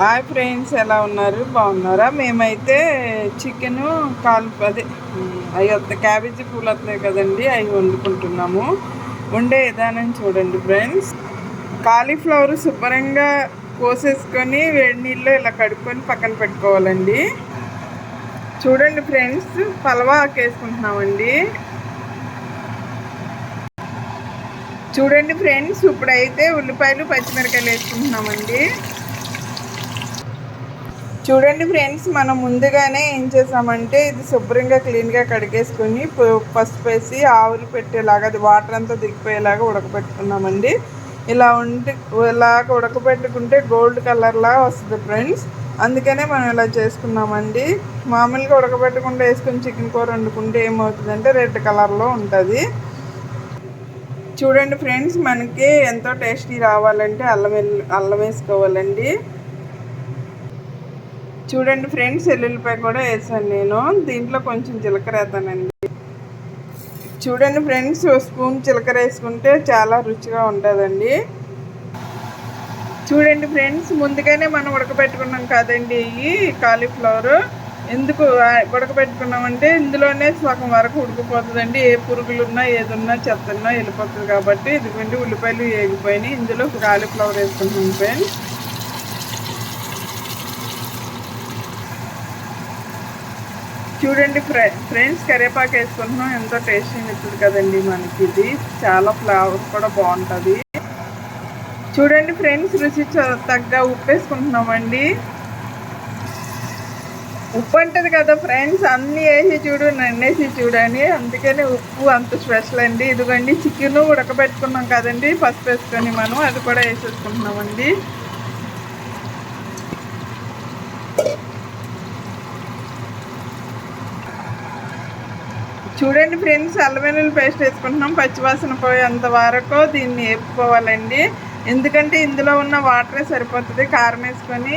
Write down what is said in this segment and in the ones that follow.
Hi friends ఎలా ఉన్నారు? బాగున్నారా? మేమైతే చికెను కాలు అదే అవి వస్తాయి క్యాబేజీ పూలు వస్తున్నాయి కదండి అవి వండుకుంటున్నాము. వండే విధానం చూడండి ఫ్రెండ్స్. కాలీఫ్లవర్ శుభ్రంగా కోసేసుకొని వేడి నీళ్ళు ఇలా కడుక్కొని పక్కన పెట్టుకోవాలండి. చూడండి ఫ్రెండ్స్ పలవా వేసుకుంటున్నామండి చూడండి ఫ్రెండ్స్ ఇప్పుడైతే ఉల్లిపాయలు పచ్చిమిరకాయలు వేసుకుంటున్నామండి. చూడండి ఫ్రెండ్స్ మనం ముందుగానే ఏం చేసామంటే ఇది శుభ్రంగా క్లీన్గా కడిగేసుకొని పసుపు వేసి ఆవులు పెట్టేలాగా అది వాటర్ అంతా దిగిపోయేలాగా ఉడకబెట్టుకున్నామండి. ఇలా ఉండి ఇలాగ ఉడకబెట్టుకుంటే గోల్డ్ కలర్లా వస్తుంది ఫ్రెండ్స్. అందుకనే మనం ఇలా చేసుకున్నామండి. మామూలుగా ఉడకబెట్టకుండా వేసుకుని చికెన్ కూర వండుకుంటే ఏమవుతుందంటే రెడ్ కలర్లో ఉంటుంది. చూడండి ఫ్రెండ్స్ మనకి ఎంతో టేస్టీ రావాలంటే అల్లం అల్లం వేసుకోవాలండి. చూడండి ఫ్రెండ్స్ ఎల్లుల్లిపాయ కూడా వేసాను నేను. దీంట్లో కొంచెం జీలకర్ర వేస్తానండి. చూడండి ఫ్రెండ్స్ స్పూన్ జీలకర్ర వేసుకుంటే చాలా రుచిగా ఉంటుందండి. చూడండి ఫ్రెండ్స్ ముందుగానే మనం ఉడకబెట్టుకున్నాం కాదండి ఈ కాలీఫ్లవర్. ఎందుకు ఉడకబెట్టుకున్నామంటే ఇందులోనే సగం వరకు ఉడికిపోతుందండి. ఏ పురుగులు ఉన్నా ఏది ఉన్నా చెత్త ఉన్నా వెళ్ళిపోతుంది కాబట్టి ఇదిగోండి ఉల్లిపాయలు వేగిపోయినాయి ఇందులో కాలీఫ్లవర్ వేసుకుంటున్నాం ఫ్రెండ్స్. చూడండి ఫ్రె ఫ్రెండ్స్ కరివేపాకు వేసుకుంటున్నాం. ఎంతో టేస్టీ ఇస్తుంది కదండి మనకి ఇది. చాలా ఫ్లేవర్ కూడా బాగుంటుంది. చూడండి ఫ్రెండ్స్ రుచి తగ్గ ఉప్పు వేసుకుంటున్నామండి. ఉప్పు అంటది కదా ఫ్రెండ్స్ అన్నీ వేసి చూడు నన్నేసి చూడని అందుకని ఉప్పు అంత స్పెషల్ అండి. ఇదిగోండి చికెన్ ఉడకబెట్టుకున్నాం కదండి పసుపు వేసుకొని మనం అది కూడా వేసేసుకుంటున్నామండి. చూడండి ఫ్రెండ్స్ అల్లవెల్లుల్లి పేస్ట్ వేసుకుంటున్నాం. పచ్చివాసన పోయేంత వరకు దీన్ని వేపుకోవాలండి. ఎందుకంటే ఇందులో ఉన్న వాటరే సరిపోతుంది. కారం వేసుకొని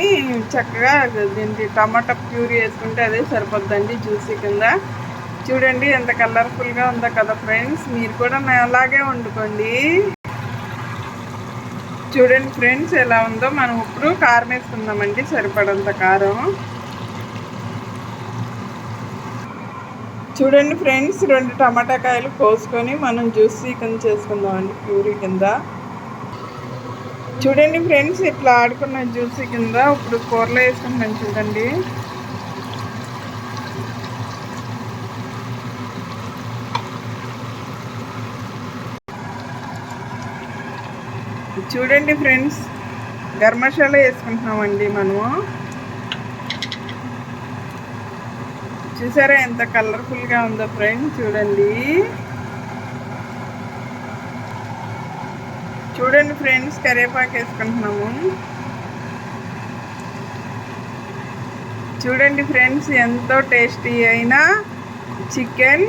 చక్కగా దీనికి టమాటా ప్యూరీ వేసుకుంటే అదే సరిపోద్దండి జ్యూసీ కింద. చూడండి ఎంత కలర్ఫుల్గా ఉందో కదా ఫ్రెండ్స్. మీరు కూడా అలాగే వండుకోండి. చూడండి ఫ్రెండ్స్ ఎలా ఉందో. మనం ఇప్పుడు కారం వేసుకుందామండి. సరిపడంత కారం. చూడండి ఫ్రెండ్స్ రెండు టమాటా కాయలు కోసుకొని మనం జ్యూసీ కింద చేసుకుందామండి ప్యూరీ కింద. చూడండి ఫ్రెండ్స్ ఇట్లా ఆడుకున్న జ్యూసీ కింద ఇప్పుడు కూరలో వేసుకుంటాం చూడండి. చూడండి ఫ్రెండ్స్ గర్మశాల వేసుకుంటున్నామండి మనము. చూసారా ఎంత కలర్ఫుల్గా ఉందో ఫ్రెండ్స్ చూడండి. చూడండి ఫ్రెండ్స్ కరివేపాకు వేసుకుంటున్నాము. చూడండి ఫ్రెండ్స్ ఎంతో టేస్టీ అయిన చికెన్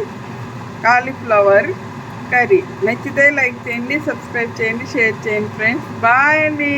కాలీఫ్లవర్ కర్రీ. నచ్చితే లైక్ చేయండి సబ్స్క్రైబ్ చేయండి షేర్ చేయండి ఫ్రెండ్స్ బాయ్ అండి.